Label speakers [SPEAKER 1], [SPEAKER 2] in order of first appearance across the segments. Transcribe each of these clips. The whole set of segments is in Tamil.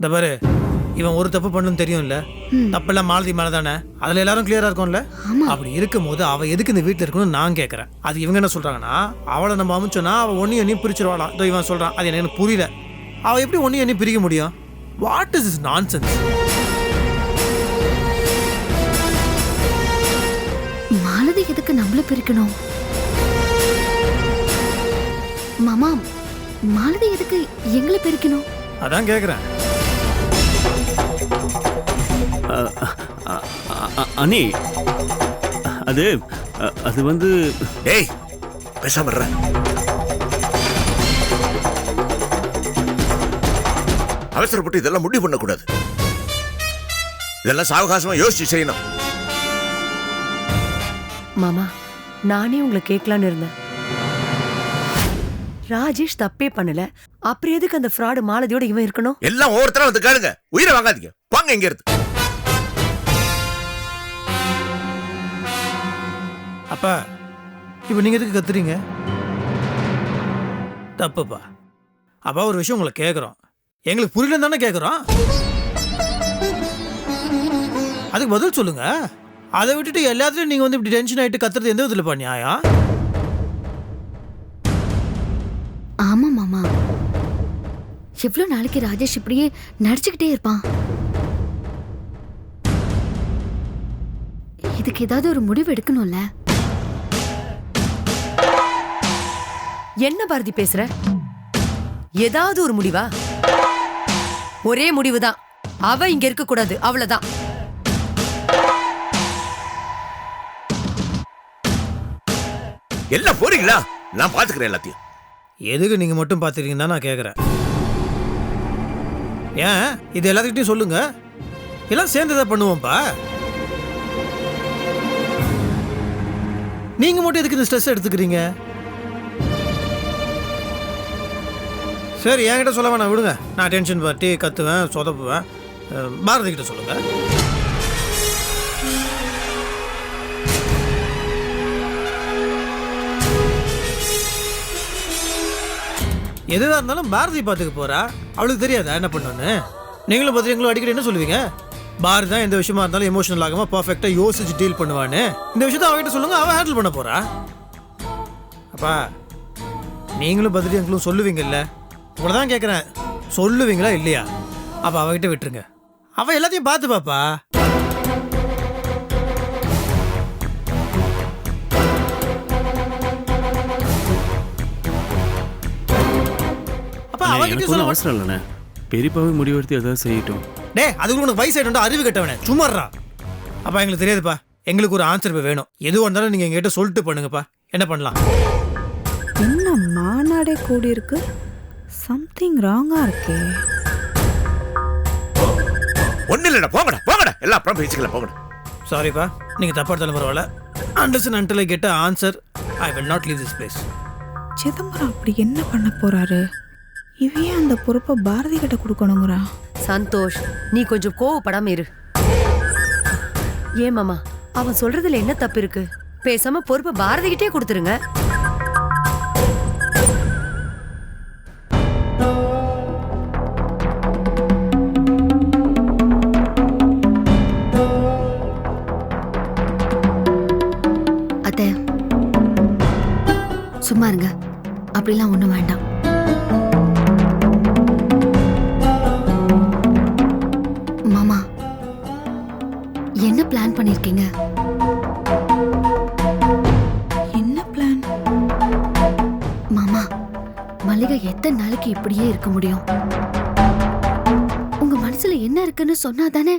[SPEAKER 1] இந்த பாரு இவன் ஒரு தப்பு பண்ணுன்னு தெரியும்ல. தப்பெல்லாம் மாலதி மேல தானே அதுல எல்லாரும் கிளியரா இருக்கும்ல? அப்படி இருக்கும்போது அவ எதுக்கு இந்த வீட்டுல இருக்கணும்னு நான் கேட்கறேன் அது இவங்க என்ன சொல்றாங்கன்னா அவளை நம்ம அமைச்சோன்னா அவ ஒன்னையும் என்னையும் பிரிச்சிருவாளாம். இதோ இவன் சொல்றான். அது எனக்கு புரியல. அவ எப்படி ஒன்னையும் என்னையும் பிரிக்க முடியும்? What is is nonsense
[SPEAKER 2] Malathi எதுக்கு நம்மள பிரிக்கணும்? மாமா மாலதி எதுக்கு எங்களை பிரிக்கணும்?
[SPEAKER 1] அதான் கேட்குறேன்
[SPEAKER 3] அனி அது அது வந்து
[SPEAKER 4] டேய் பேசாம இருடா. அவசரப்பட்டு இதெல்லாம் முடிவு பண்ணக்கூடாது இதெல்லாம் சாவகாசமா யோசிச்சு செய்யணும்
[SPEAKER 5] மாமா நானே உங்களை கேட்கலான்னு இருந்தேன் ராஜேஷ் தப்பே பண்ணல அப்புறம் எதுக்கு அந்த ஃப்ராடு மாலதியோட இவன் இருக்கணும்
[SPEAKER 4] எல்லாம் ஒவ்வொருத்தரும் வந்து கேளுங்க உயிரை வாங்காதீங்க வாங்க இங்க இருந்து
[SPEAKER 1] அப்பா இப்போ நீங்க எதுக்கு கத்துறீங்க? தப்புப்பா. அப்பா ஒரு விஷயம் உங்களை கேட்குறோம் எங்களுக்கு புரியலன்னு தானே கேட்குறோம் அதுக்கு பதில் சொல்லுங்க. அதை விட்டுட்டு எல்லாத்துலயும் நீங்க வந்து இப்படி டென்ஷன் ஆயிட்டு கத்துறது எந்த விதத்துலப்பா நியாயம்?
[SPEAKER 2] ஆமா மாமா. எவ்வளவு நாளைக்கு ராஜேஷ் இப்படியே நடிச்சுக்கிட்டே இருப்பான். இதுக்கு ஏதாவது ஒரு முடிவு எடுக்கணும்ல?
[SPEAKER 5] என்ன பாரதி பேசுற? ஏதாவது ஒரு முடிவா? ஒரே முடிவுதான். அவ இங்க இருக்க கூடாது அவ்வளவுதான்.
[SPEAKER 4] எல்லாம் போறீங்களா? நான் பாத்துக்கிறேன் எல்லாத்தையும்.
[SPEAKER 1] எதுக்கு நீங்க மட்டும் பார்த்துருக்கீங்கன்னு தான் நான் கேட்குறேன் ஏன்? இது எல்லாத்துக்கிட்டையும் சொல்லுங்க. எல்லாம் சேர்ந்து தான் பண்ணுவோம்ப்பா. நீங்க மட்டும் எதுக்கு இந்த ஸ்ட்ரெஸ் எடுத்துக்கிறீங்க? சரி என்கிட்ட சொல்ல வேணாம் விடுங்க. நான் டென்ஷன் பார்ட்டி கத்துவேன் சொதப்புவேன். பாரதி கிட்ட சொல்லுங்க. எதுவாக இருந்தாலும் பாரதி பார்த்துக்க போறா. அவளுக்கு தெரியாதா என்ன பண்ணணும்னு நீங்களும் பார்த்து எங்களும் அடிக்கடி என்ன சொல்லுவீங்க? பாரதி தான் எந்த விஷயமா இருந்தாலும் எமோஷனல் ஆகாம பர்ஃபெக்டாக யோசிச்சு டீல் பண்ணுவான்னு. இந்த விஷயத்த அவகிட்ட சொல்லுங்க அவள் ஹேண்டில் பண்ண போறா. அப்பா நீங்களும் பதில் எங்களும் சொல்லுவீங்கல்ல. உங்களை தான் கேட்குறேன் சொல்லுவீங்களா இல்லையா? அப்போ அவகிட்ட விட்டுருங்க. அவள் எல்லாத்தையும் பார்த்து பாப்பா. அப்ப அவகிட்ட
[SPEAKER 3] எனக்கு
[SPEAKER 1] சொல்ல
[SPEAKER 3] அவசரம் இல்லைண்ணே. பெரியப்பாவே முடிவெடுத்து ஏதாவது செய்யட்டும்.
[SPEAKER 1] டே அதுக்கு உனக்கு வயசு ஆயிட்டு அறிவு கட்டவனே. சும்மாறா அப்பா எங்களுக்கு தெரியாதுப்பா. எங்களுக்கு ஒரு ஆன்சர் இப்போ வேணும். எதுவாக இருந்தாலும் நீங்கள் எங்ககிட்ட சொல்லிட்டு பண்ணுங்கப்பா. என்ன பண்ணலாம்?
[SPEAKER 6] என்ன மாநாடே கூடியிருக்கு. சம்திங் ராங்கா இருக்கே
[SPEAKER 4] ஒண்ணு இல்லடா போங்கடா போங்கடா. எல்லாம் அப்புறம் பேசிக்கலாம் போங்கடா.
[SPEAKER 1] சாரிப்பா நீங்கள் தப்பா எடுத்தாலும் பரவாயில்ல understand until I get answer I will not leave this place
[SPEAKER 6] Chidambaram அப்படி என்ன பண்ண போறாரு? இவையே அந்த பொறுப்பை பாரதி கிட்ட கொடுக்கணுங்கிறா.
[SPEAKER 5] சந்தோஷ் நீ கொஞ்சம் கோவப்படாம இரு. ஏன் மாமா அவன் சொல்றதுல என்ன தப்பு இருக்கு? பேசாம பொறுப்பை பாரதி கிட்டே கொடுத்துருங்க.
[SPEAKER 2] சும்மா இருங்க அப்படிலாம் ஒண்ணும் வேண்டாம். மாமா என்ன பிளான் பண்ணிருக்கீங்க?
[SPEAKER 6] என்ன பிளான்
[SPEAKER 2] மாமா மல்லிகை எத்தனை நாளைக்கு இப்படியே இருக்க முடியும்? உங்க மனசுல என்ன இருக்குன்னு சொன்னா தானே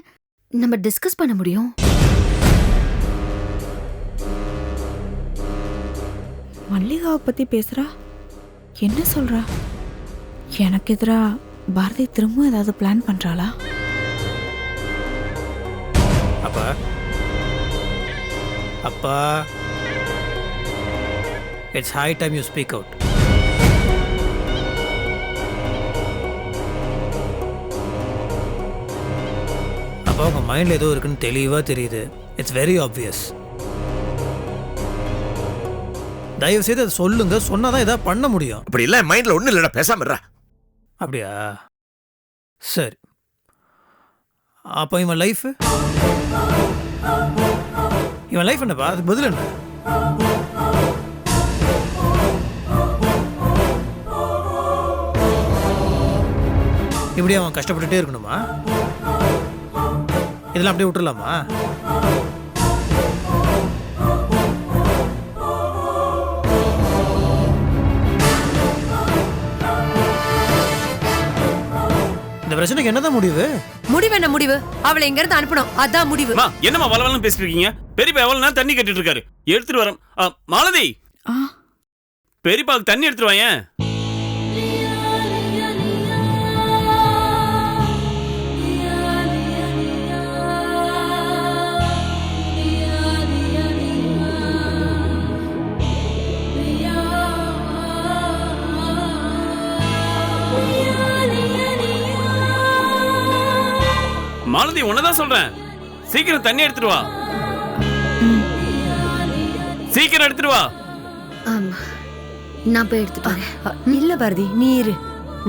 [SPEAKER 2] நம்ம டிஸ்கஸ் பண்ண முடியும்?
[SPEAKER 6] மல்லிகாவை பற்றி பேசுகிறா என்ன சொல்கிறா எனக்கு எதிராக பாரதி திரும்ப ஏதாவது பிளான் பண்ணுறாளா
[SPEAKER 1] அப்பா. அப்பா. It's high time you speak out அப்பா உங்கள் மைண்டில் ஏதோ இருக்குன்னு தெளிவாக தெரியுது. இட்ஸ் வெரி ஆப்வியஸ் தயவு செய்து அதை சொல்லுங்க. சொன்னாதான் ஏதாவது பண்ண முடியும்.
[SPEAKER 4] அப்படி எல்லாம் மைண்ட்ல ஒண்ணு இல்லடா பேசாம இருடா.
[SPEAKER 1] அப்படியா? சரி. அப்போ இவன் லைஃப் இவன் லைஃப் என்னப்பா? அதுக்கு பதில் என்ன? இப்படி அவன் கஷ்டப்பட்டுட்டே இருக்கணுமா? இதெல்லாம் அப்படியே விட்டுறலாமா? பிரச்சனைக்கு என்னதான் முடிவு?
[SPEAKER 5] முடிவு என்ன முடிவு? அவளை இங்க இருந்து அனுப்பணும். அதான் முடிவு.
[SPEAKER 3] அம்மா என்னம்மா வளவளன்னு பேசிட்டு இருக்கீங்க பெரியப்பா எவ்வளவு நேரம் தண்ணி கட்டிட்டு இருக்காரு எடுத்துட்டு வரேன். ஆ, மாலதி! பெரியப்பாவுக்கு தண்ணி எடுத்துட்டு வாயேன். மாலதி உன்னதான் சொல்றேன். சீக்கிரம் தண்ணி எடுத்துட்டு வா. சீக்கிரம் எடுத்துட்டு வா.
[SPEAKER 2] ஆமா. நான் போய் எடுத்துட்டு வரேன்.
[SPEAKER 5] இல்ல பாரதி நீ இரு.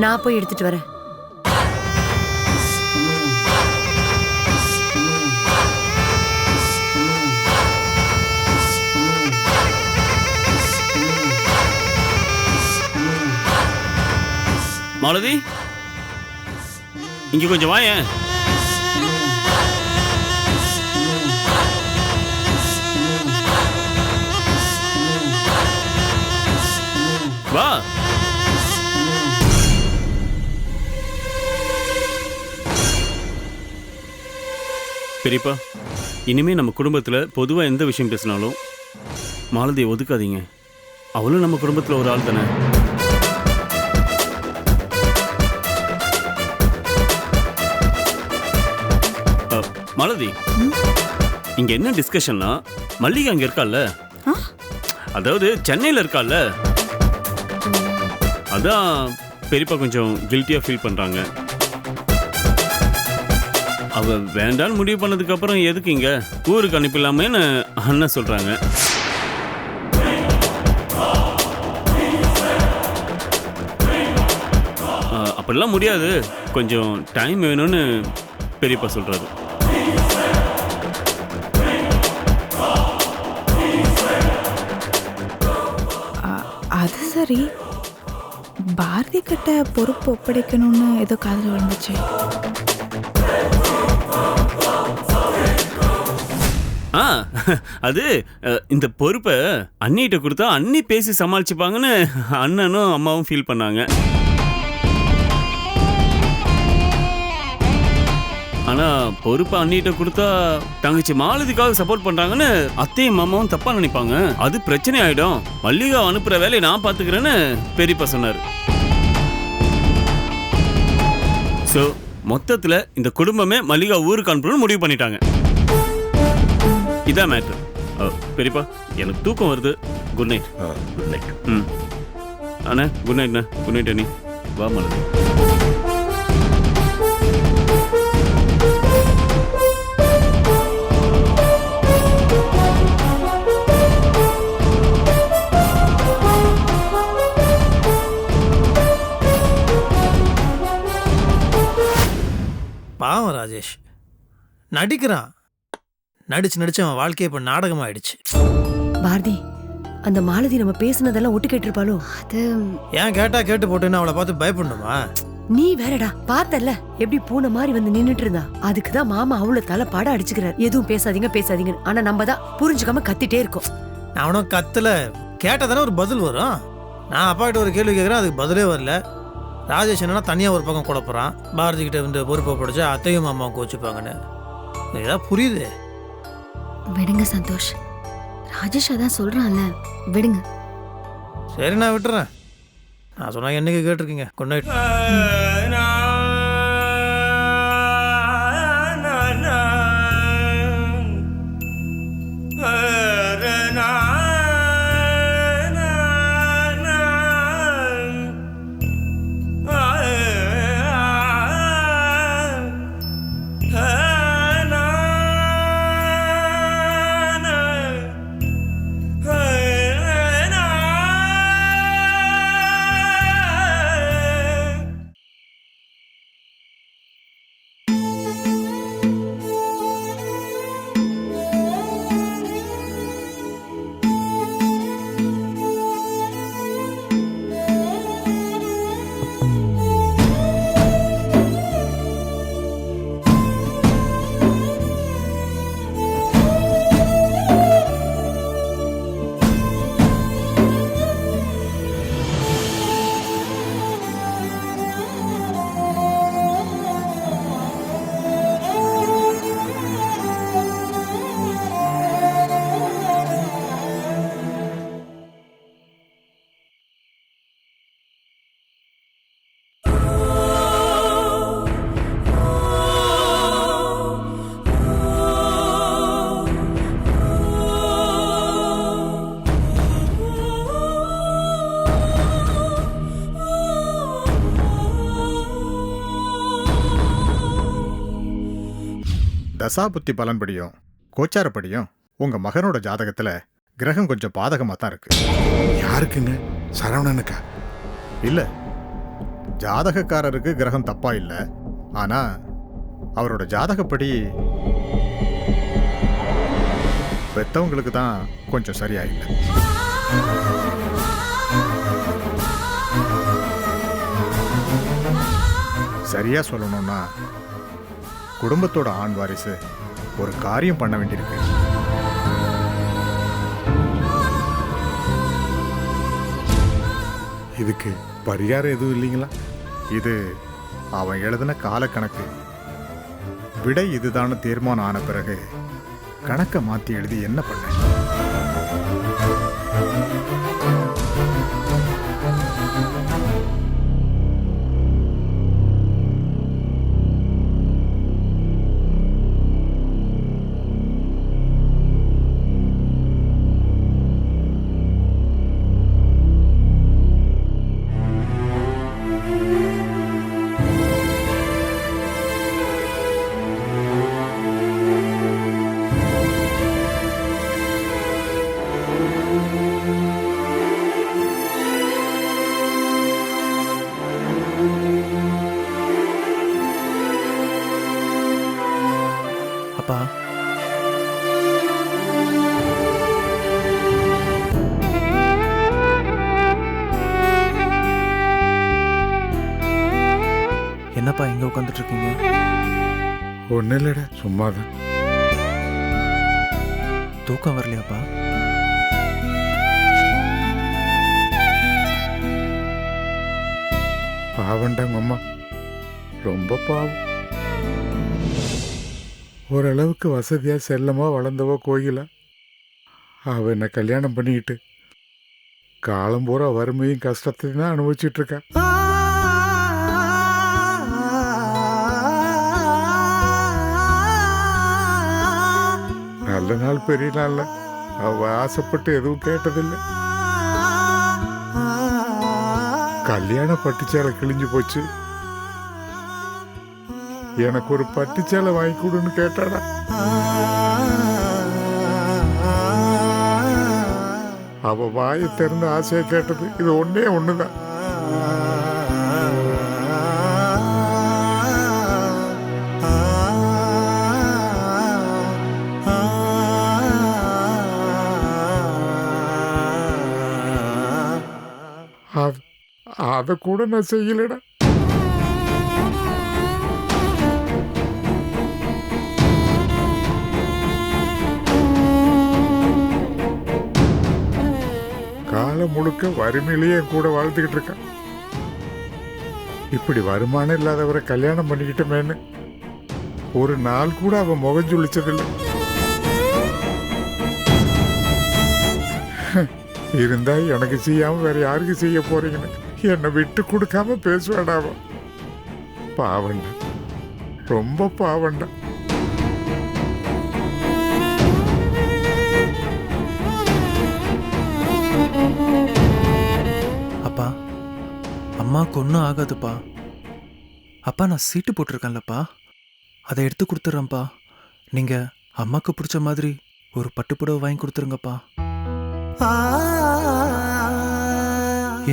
[SPEAKER 5] நான் போய் எடுத்துட்டு வரேன்.
[SPEAKER 3] மாலதி இங்க கொஞ்சம் வாயேன். வா. பெரியப்பா இனிமே நம்ம குடும்பத்துல பொதுவா எந்த விஷயம் பேசினாலும் மாலதியை ஒதுக்காதீங்க. அவளும் நம்ம குடும்பத்துல ஒரு ஆள் தானே. மாலதி இங்க என்ன டிஸ்கஷன்னா மல்லிகை அங்க இருக்கால்ல
[SPEAKER 6] ஆ?
[SPEAKER 3] அதாவது சென்னையில இருக்கால்ல அதான் பெரியப்பா கொஞ்சம் கில்ட்டியாக ஃபீல் பண்ணுறாங்க அவ வேண்டான்னு முடிவு பண்ணதுக்கப்புறம் எதுக்கு இங்கே? ஊருக்கு அனுப்பிடலாமேன்னு அண்ணன் சொல்கிறாங்க அப்படிலாம் முடியாது. கொஞ்சம் டைம் வேணும்னு பெரியப்பா
[SPEAKER 6] சொல்கிறாரு கிட்ட பொறுப்பு ஒப்படைக்கணும்னு ஏதோ காதில் விழுந்துச்சு.
[SPEAKER 3] ஆ அது இந்த பொறுப்பை அண்ணிகிட்ட கொடுத்தா அண்ணி பேசி சமாளிச்சுப்பாங்கன்னு அண்ணனும் அம்மாவும் ஃபீல் பண்ணாங்க. ஆனா பொறுப்பை அண்ணிகிட்ட கொடுத்தா தங்கச்சி மாலதிக்காக சப்போர்ட் பண்றாங்கன்னு அத்தையும் மாமாவும் தப்பா நினைப்பாங்க. அது பிரச்சனை ஆயிடும். மல்லிகா அனுப்புற வேலையை நான் பாத்துக்கிறேன்னு பெரியப்பா சொன்னாரு. ஸோ மொத்தத்துல இந்த குடும்பமே மல்லிகா ஊருக்கு அனுப்பணும்னு முடிவு பண்ணிட்டாங்க. இதான் மேட்ரு பெரியப்பா எனக்கு தூக்கம் வருது. குட் நைட்
[SPEAKER 4] குட் நைட்
[SPEAKER 3] ம். அண்ணா குட் நைட்ண்ணா குட் நைட் அண்ணி. வா மலர்
[SPEAKER 1] ராஜேஷ் நடிக்கிறான். நடிச்சு நடிச்சு அவன் வாழ்க்கையை இப்போ நாடகமாயிடுச்சு.
[SPEAKER 5] பாரதி அந்த மாலதி நம்ம பேசுனதெல்லாம் ஒட்டு கேட்டிருப்பாளோ?
[SPEAKER 2] அது
[SPEAKER 1] ஏன் கேட்டா கேட்டு போட்டுன்னு அவளை பார்த்து பயப்படணுமா?
[SPEAKER 5] நீ வேறடா பார்த்தல்ல. எப்படி பூனை மாதிரி வந்து நின்னுட்டு இருந்தா? அதுக்கு தான் மாமா அவ்வளவு தலை பாட அடிச்சுக்கிறார். எதுவும் பேசாதீங்க பேசாதீங்க ஆனா நம்ம தான் புரிஞ்சுக்காம கத்திட்டே இருக்கோம்.
[SPEAKER 1] நான் அவனும் கத்துல. கேட்டால் தானே ஒரு பதில் வரும்? நான் அப்பா கிட்ட ஒரு கேள்வி கேட்குறேன் அதுக்கு பதிலே வரல. ராஜேஷ் என்னன்னா தனியாக ஒரு பக்கம் குழப்பறான் பாரதி கிட்ட இந்த பொறுப்பை படிச்சா அத்தையும் மாமாவும் கோச்சுப்பாங்கன்னு. ஏதாவது புரியுது.
[SPEAKER 2] விடுங்க சந்தோஷ். ராஜேஷ் அதான் சொல்றான்ல. விடுங்க.
[SPEAKER 1] சரி நான் விட்டுறேன். நான் சொன்னா என்னைக்கு கேட்டிருக்கீங்க? குட் நைட்
[SPEAKER 7] தசாபுத்தி பலன்படியும் கோச்சாரப்படியும் உங்க மகனோட ஜாதகத்துல கிரகம் கொஞ்சம் பாதகமா தான் இருக்கு.
[SPEAKER 8] யாருக்குங்க? சரவணனுக்கா?
[SPEAKER 7] இல்ல. ஜாதகக்காரருக்கு கிரகம் தப்பா இல்ல. ஆனா அவரோட ஜாதகப்படி பெத்தவங்களுக்கு தான் கொஞ்சம் சரியா இல்லை சரியா சொல்லணும்னா குடும்பத்தோட ஆண் வாரிசு ஒரு காரியம் பண்ண வேண்டியிருக்கு.
[SPEAKER 8] இதுக்கு பரிகாரம் எதுவும் இல்லைங்களா?
[SPEAKER 7] இது அவன் எழுதின காலக்கணக்கு. விடை இதுதான தீர்மானம் ஆன பிறகு கணக்கை மாத்தி எழுதி என்ன பண்ண?
[SPEAKER 1] அப்பா. என்னப்பா இங்க உட்காந்துட்டு இருக்கீங்க
[SPEAKER 8] ஒன்றும் இல்லைடா சும்மாதான்.
[SPEAKER 1] தூக்கம் வரலையாப்பா?
[SPEAKER 8] பாவண்டாங்க அம்மா ரொம்ப பாவம். ஓரளவுக்கு வசதியாக செல்லமோ வளர்ந்தவோ கோயிலா? அவ என்னை கல்யாணம் பண்ணிக்கிட்டு காலம் பூரா வறுமையும் கஷ்டத்தையும் தான் அனுபவிச்சுட்டு இருக்கா நல்ல நாள் பெரிய நாளில். அவ ஆசைப்பட்டு எதுவும் கேட்டதில்லை. கல்யாண பட்டுச்சேலை கிழிஞ்சு போச்சு. எனக்கு ஒரு பட்டுச்சேலை வாங்கி கொடுன்னு கேட்டாடா. அவ வாயை திறந்து ஆசையை கேட்டது. இது ஒன்னே ஒண்ணுதான். அதை கூட நான் செய்யலடா. காலம் முழுக்க வறுமையிலேயே கூட வாழ்ந்துகிட்டு இருக்கான். இப்படி வருமானம் இல்லாதவரை கல்யாணம் பண்ணிக்கிட்டோமேன்னு ஒரு நாள் கூட அவன் முகம் சுழிச்சதில்லை. இருந்தா எனக்கு செய்யாம வேற யாருக்கு செய்ய போறீங்கன்னு. என்னை விட்டு கொடுக்காம பேசுவாடா அவன் பாவண்டா. ரொம்ப பாவண்டா.
[SPEAKER 1] அப்பா அம்மாவுக்கு ஒன்றும் ஆகாதுப்பா. அப்பா நான் சீட்டு போட்டிருக்கேன்லப்பா. அதை எடுத்து கொடுத்துட்றேன்ப்பா நீங்கள் அம்மாவுக்கு பிடிச்ச மாதிரி ஒரு பட்டுப்புடவை வாங்கி கொடுத்துருங்கப்பா.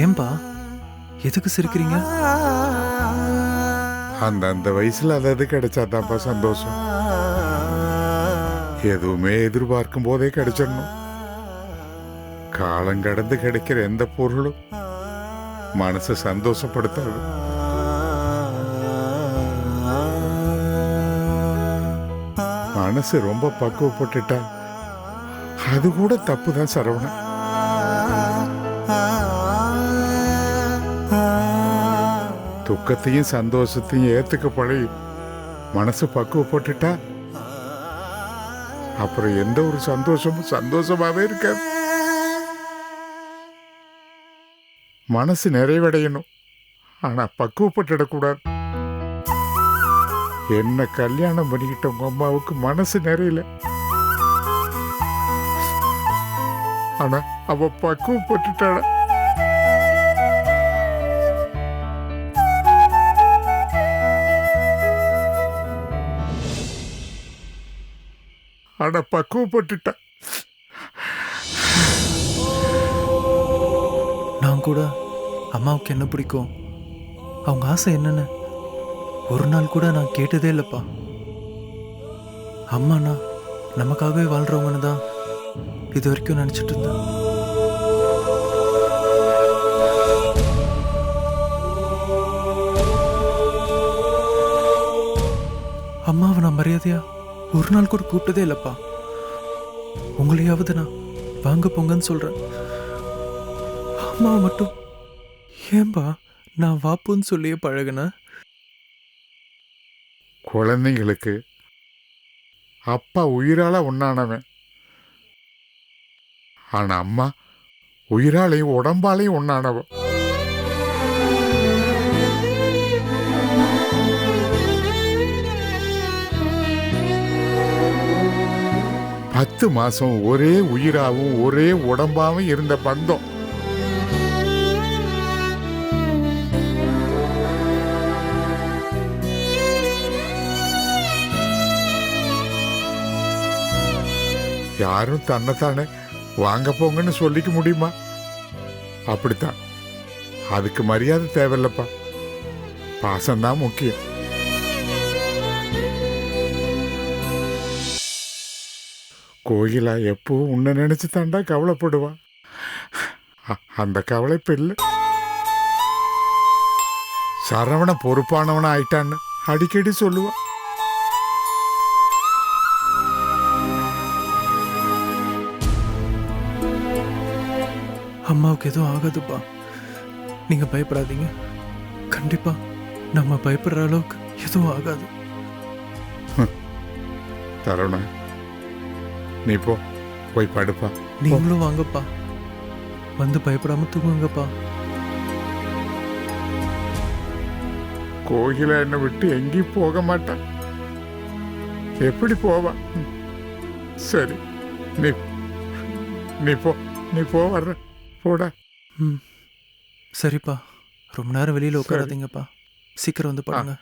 [SPEAKER 1] ஏன்பா? எதுக்கு சிரிக்கிறீங்க?
[SPEAKER 8] அந்த அந்த வயசுல அது அது கிடைச்சாதான்ப்பா சந்தோஷம். எதுவுமே எதிர்பார்க்கும் போதே கிடைச்சிடணும். காலம் கடந்து கிடைக்கிற எந்த பொருளும் மனசை சந்தோஷப்படுத்தாது. மனசு ரொம்ப பக்குவப்பட்டுட்டா அது கூட தப்பு தான் சரவணன். துக்கத்தையும் சந்தோஷத்தையும் ஏத்துக்க பழகி மனசு பக்குவப்பட்டுட்டா? அப்புறம் எந்த ஒரு சந்தோஷமும் சந்தோஷமாவே இருக்காது. மனசு நிறைவடையணும். ஆனா பக்குவப்பட்டுடக்கூடாது. என்ன கல்யாணம் பண்ணிக்கிட்ட உங்க அம்மாவுக்கு மனசு நிறையல. ஆனா அவ பக்குவப்பட்டுட்டாடா அட பக்குவப்பட்டுட்டேன்
[SPEAKER 9] நான் கூட அம்மாவுக்கு என்ன பிடிக்கும்? அவங்க ஆசை என்னன்னு? ஒரு நாள் கூட நான் கேட்டதே இல்லைப்பா. அம்மாண்ணா நமக்காகவே வாழ்கிறவங்கன்னு தான் இது வரைக்கும் நினச்சிட்டு இருந்தேன். அம்மாவை நான் மரியாதையா ஒரு நாள் கூட கூப்பிட்டதே இல்லைப்பா. உங்களையாவது நான் வாங்க போங்கன்னு சொல்கிறேன் அம்மாவை மட்டும் ஏன்பா நான் வாப்புன்னு சொல்லியே பழகுன
[SPEAKER 8] குழந்தைங்களுக்கு அப்பா உயிரால ஒன்றானவன் ஆனா அம்மா உயிராலையும் உடம்பாலையும் ஒன்றானவன் பத்து மாசம் ஒரே உயிராகவும் ஒரே உடம்பாகவும் இருந்த பந்தம். யாரும் தன்னைத்தானே வாங்க போங்கன்னு சொல்லிக்க முடியுமா? அப்படித்தான். அதுக்கு மரியாதை தேவையில்லப்பா. பாசம்தான் முக்கியம். கோகிலா எப்பவும் உன்னை நினைச்சு தாண்டா கவலைப்படுவா? அந்த கவலை இப்ப இல்லை. சரவண பொறுப்பானவனா ஆயிட்டான்னு அடிக்கடி சொல்லுவா.
[SPEAKER 9] அம்மாவுக்கு எதுவும் ஆகாதுப்பா. நீங்கள் பயப்படாதீங்க. கண்டிப்பாக நம்ம பயப்படுற அளவுக்கு எதுவும் ஆகாது.
[SPEAKER 8] சரவண நீ போ போய் படுப்பா.
[SPEAKER 9] நீங்களும் வாங்கப்பா. வந்து பயப்படாம தூங்குங்கப்பா.
[SPEAKER 8] கோகிலா என்னை விட்டு எங்கேயும் போக மாட்டான். எப்படி போவா. சரி நீ நீ போ நீ போ வர்ற போடா.
[SPEAKER 9] ம். சரிப்பா. ரொம்ப நேரம் வெளியில் உட்காராதீங்கப்பா. சீக்கிரம் வந்து படுங்க.